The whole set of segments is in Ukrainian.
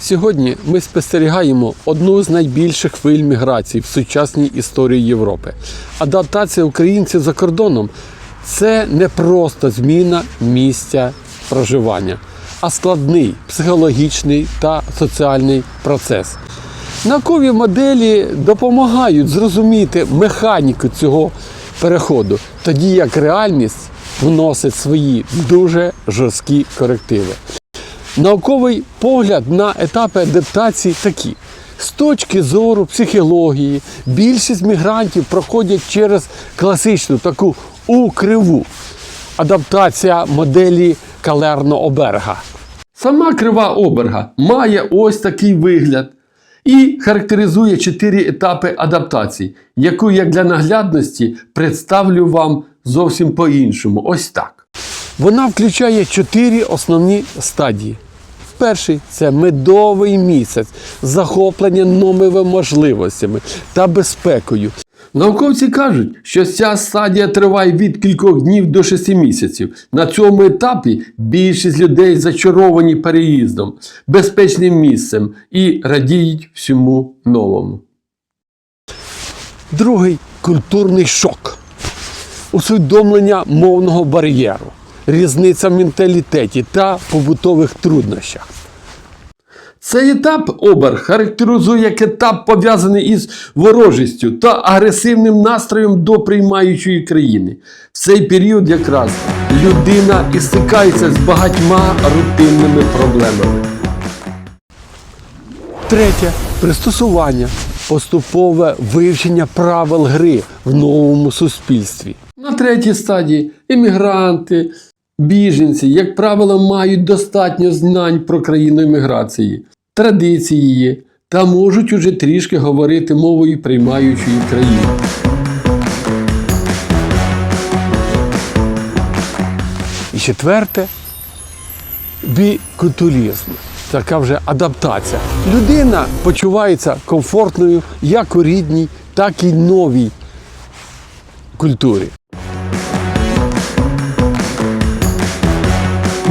Сьогодні ми спостерігаємо одну з найбільших хвиль міграцій в сучасній історії Європи. Адаптація українців за кордоном це не просто зміна місця проживання, а складний психологічний та соціальний процес. Наукові моделі допомагають зрозуміти механіку цього переходу, тоді як реальність вносить свої дуже жорсткі корективи. Науковий погляд на етапи адаптації такі. З точки зору психології, більшість мігрантів проходять через класичну таку укриву адаптація моделі калерного оберга. Сама крива оберга має ось такий вигляд і характеризує чотири етапи адаптації, яку я для наглядності представлю вам зовсім по-іншому. Ось так. Вона включає чотири основні стадії. Перший це медовий місяць, захоплення новими можливостями та безпекою. Науковці кажуть, що ця стадія триває від кількох днів до шести місяців. На цьому етапі більшість людей зачаровані переїздом, безпечним місцем і радіють всьому новому. Другий культурний шок усвідомлення мовного бар'єру, різниця в менталітеті та побутових труднощах. Цей етап обер характеризує як етап пов'язаний із ворожістю та агресивним настроєм до приймаючої країни. В цей період якраз людина і стикається з багатьма рутинними проблемами. Третє пристосування, поступове вивчення правил гри в новому суспільстві. На третій стадії емігранти, біженці, як правило, мають достатньо знань про країну еміграції, традиції її та можуть уже трішки говорити мовою приймаючої країни. І четверте бікультуризм. Така вже адаптація. Людина почувається комфортною як у рідній, так і новій культурі.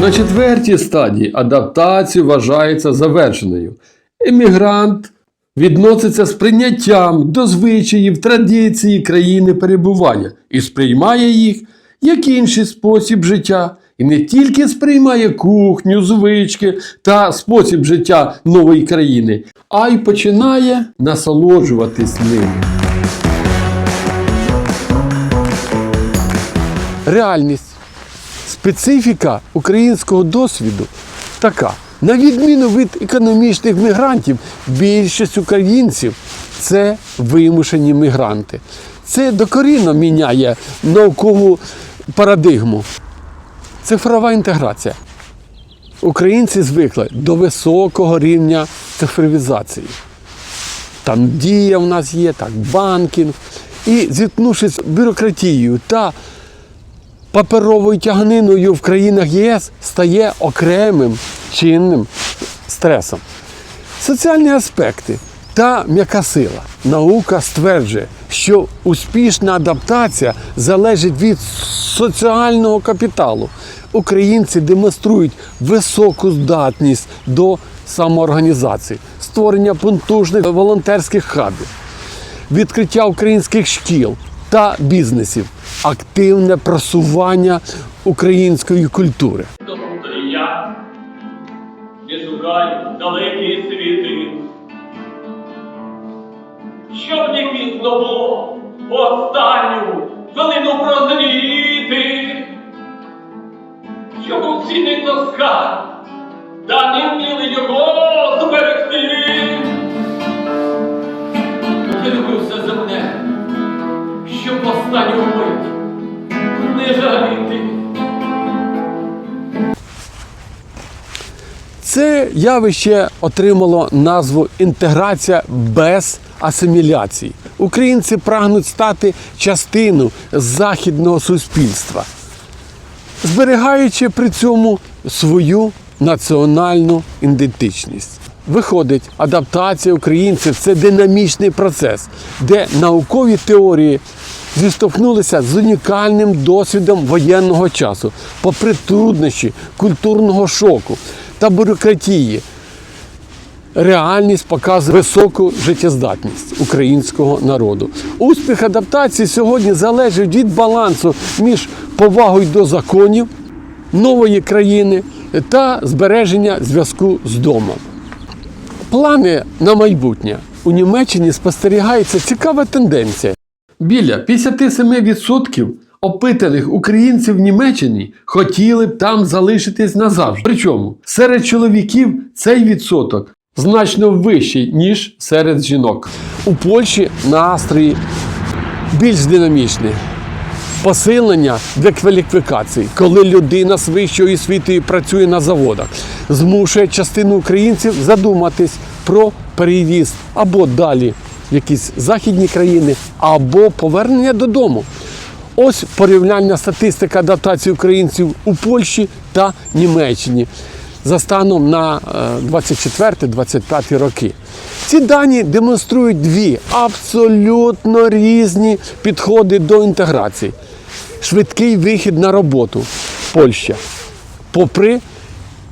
На четвертій стадії адаптація вважається завершеною. Емігрант відноситься з прийняттям до звичаїв, традиції країни перебування і сприймає їх як інший спосіб життя. І не тільки сприймає кухню, звички та спосіб життя нової країни, а й починає насолоджуватись ними. Реальність. Специфіка українського досвіду така. На відміну від економічних мігрантів, більшість українців це вимушені мігранти. Це докорінно міняє наукову парадигму. Цифрова інтеграція. Українці звикли до високого рівня цифровізації. Там дія в нас є, так, банкінг. І зіткнувшись з бюрократією та паперовою тяганиною в країнах ЄС стає окремим чинним стресом. Соціальні аспекти та м'яка сила. Наука стверджує, що успішна адаптація залежить від соціального капіталу. Українці демонструють високу здатність до самоорганізації, створення потужних волонтерських хабів, відкриття українських шкіл та бізнесів, активне просування української культури. Тобто я не шукай далекі світи, щоб не пізно було останню хвилину прозріти, щоб оцінить тоска, та не вміли його зберегти. Ти дивився за мене, щоб останню Це явище отримало назву інтеграція без асиміляції. Українці прагнуть стати частиною західного суспільства, зберігаючи при цьому свою національну ідентичність. Виходить, адаптація українців це динамічний процес, де наукові теорії зіштовхнулися з унікальним досвідом воєнного часу, попри труднощі культурного шоку та бюрократії. реальність показує високу життєздатність українського народу. Успіх адаптації сьогодні залежить від балансу між повагою до законів нової країни та збереження зв'язку з домом. Плани на майбутнє. У Німеччині спостерігається цікава тенденція. Біля 57% опитаних українців в Німеччині хотіли б там залишитись назавжди. Причому серед чоловіків цей відсоток значно вищий, ніж серед жінок. У Польщі настрої більш динамічні. Посилення декваліфікації, коли людина з вищою освітою працює на заводах, змушує частину українців задуматись про переїзд або далі в якісь західні країни, або повернення додому. Ось порівняльна статистика адаптації українців у Польщі та Німеччині за станом на 24-25 роки. Ці дані демонструють дві абсолютно різні підходи до інтеграції. Швидкий вихід на роботу Польща, попри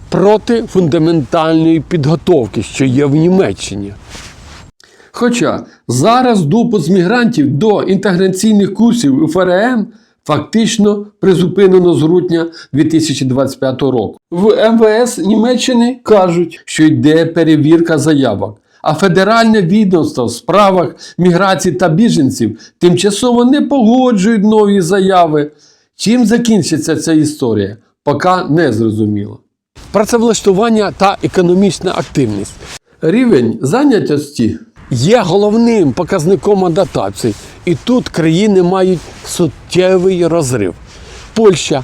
проти фундаментальної підготовки, що є в Німеччині. Хоча зараз допуск мігрантів до інтеграційних курсів у ФРМ фактично призупинено з грудня 2025 року. В МВС Німеччини кажуть, що йде перевірка заявок. А федеральне відомство в справах міграції та біженців тимчасово не погоджують нові заяви. Чим закінчиться ця історія, поки не зрозуміло. Працевлаштування та економічна активність. Рівень зайнятості є головним показником адаптації, і тут країни мають суттєвий розрив. Польща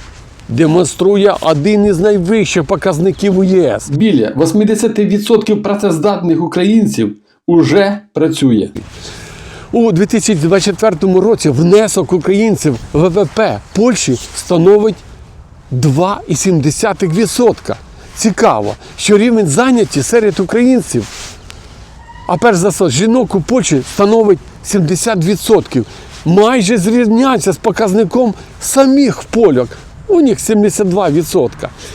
демонструє один із найвищих показників у ЄС. Біля 80% працездатних українців уже працює. У 2024 році внесок українців в ВВП Польщі становить 2,7%. Цікаво, що рівень зайняті серед українців, а перш за все, жінок у Польщі становить 70%. Майже зрівняється з показником самих поляк. У них 72%.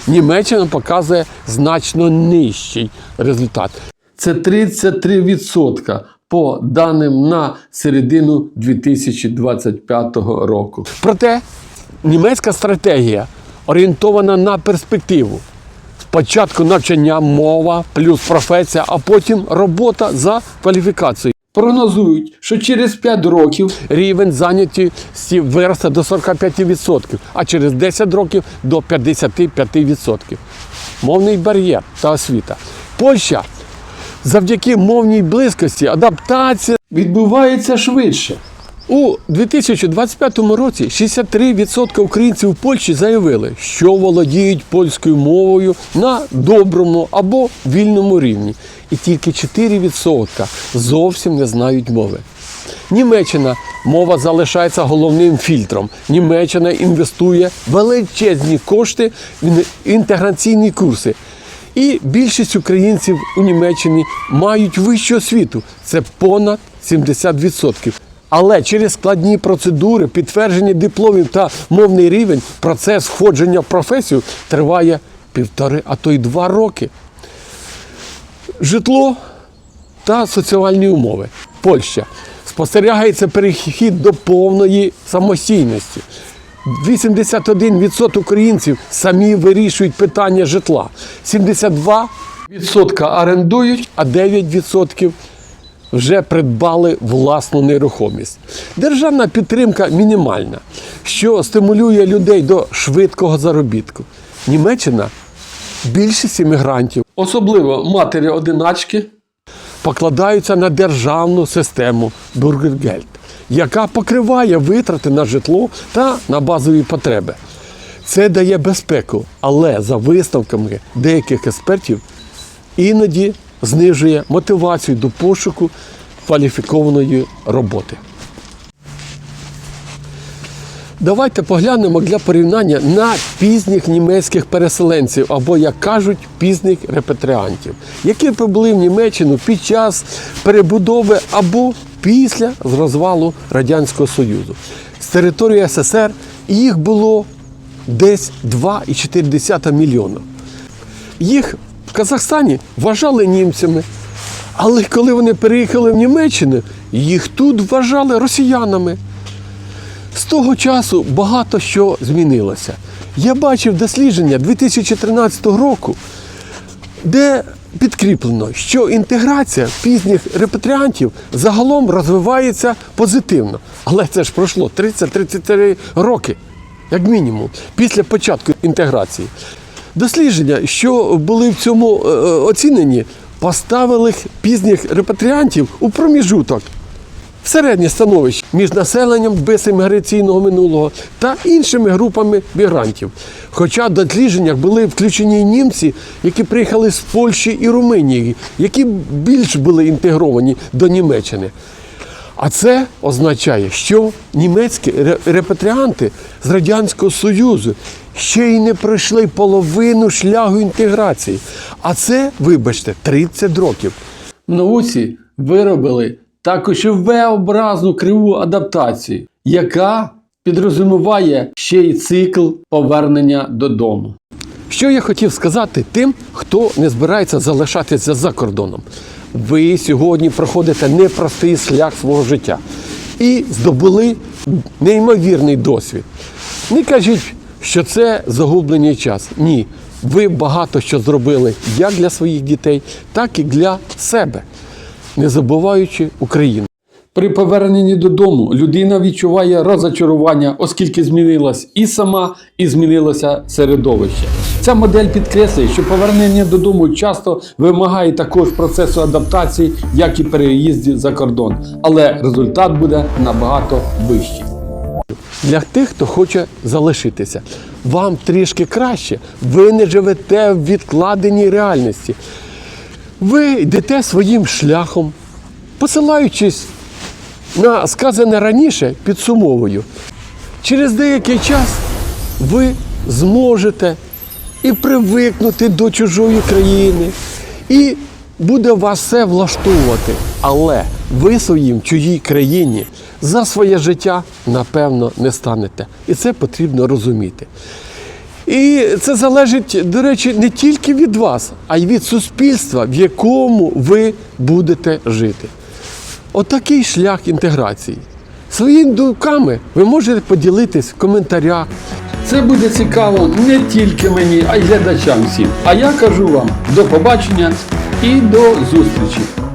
Німеччина показує значно нижчий результат. Це 33% по даним на середину 2025 року. Проте німецька стратегія орієнтована на перспективу. Спочатку навчання, мова плюс професія, а потім робота за кваліфікацією. Прогнозують, що через 5 років рівень зайнятості виросте до 45%, а через 10 років до 55%. Мовний бар'єр та освіта. Польща завдяки мовній близькості адаптація відбувається швидше. У 2025 році 63% українців в Польщі заявили, що володіють польською мовою на доброму або вільному рівні, і тільки 4% зовсім не знають мови. Німеччина мова залишається головним фільтром. Німеччина інвестує величезні кошти в інтеграційні курси. І більшість українців у Німеччині мають вищу освіту. Це понад 70%. Але через складні процедури, підтвердження дипломів та мовний рівень, процес входження в професію триває півтори, а то й два роки. Житло та соціальні умови. Польща. Спостерігається перехід до повної самостійності. 81% українців самі вирішують питання житла. 72% орендують, а 9% вже придбали власну нерухомість. Державна підтримка мінімальна, що стимулює людей до швидкого заробітку. Німеччина більшість іммігрантів, особливо матері-одиначки, покладаються на державну систему Бюргергельд, яка покриває витрати на житло та на базові потреби. Це дає безпеку, але за висновками деяких експертів іноді знижує мотивацію до пошуку кваліфікованої роботи. Давайте поглянемо для порівняння на пізніх німецьких переселенців, або, як кажуть, пізніх репатріантів, які прибули в Німеччину під час перебудови або після розвалу Радянського Союзу. З території СССР їх було десь 2,4 мільйона. Їх в Казахстані вважали німцями, Але коли вони переїхали в Німеччину, їх тут вважали росіянами. З того часу багато що змінилося. Я бачив дослідження 2013 року, де підкріплено, що інтеграція пізніх репатріантів загалом розвивається позитивно. Але це ж пройшло 30-33 роки, як мінімум, після початку інтеграції. Дослідження, що були в цьому е, е, оцінені, поставили пізніх репатріантів у проміжуток в середнє становище між населенням без імміграційного минулого та іншими групами мігрантів. Хоча в дослідженнях були включені німці, які приїхали з Польщі і Румунії, які більш були інтегровані до Німеччини. А це означає, що німецькі репатріанти з Радянського Союзу ще й не пройшли половину шляху інтеграції. А це, вибачте, 30 років. В науці виробили також і V-образну криву адаптацію, яка підрозуміває ще й цикл повернення додому. Що я хотів сказати тим, хто не збирається залишатися за кордоном. Ви сьогодні проходите непростий шлях свого життя і здобули неймовірний досвід. Не кажіть, що це загублений час. Ні. Ви багато що зробили як для своїх дітей, так і для себе, не забуваючи Україну. При поверненні додому людина відчуває розочарування, оскільки змінилась і сама, і змінилося середовище. Ця модель підкреслює, що повернення додому часто вимагає також процесу адаптації, як і переїзді за кордон, але результат буде набагато вищий. Для тих, хто хоче залишитися, вам трішки краще. Ви не живете в відкладеній реальності. Ви йдете своїм шляхом, посилаючись на сказане раніше, підсумовую. Через деякий час ви зможете і привикнути до чужої країни, і буде вас все влаштовувати. Але ви своїм чужій країні за своє життя, напевно, не станете. І це потрібно розуміти. І це залежить, до речі, не тільки від вас, а й від суспільства, в якому ви будете жити. Отакий шлях інтеграції. Своїми думками ви можете поділитись в коментарях. Це буде цікаво не тільки мені, а й глядачам всім. А я кажу вам до побачення і до зустрічі!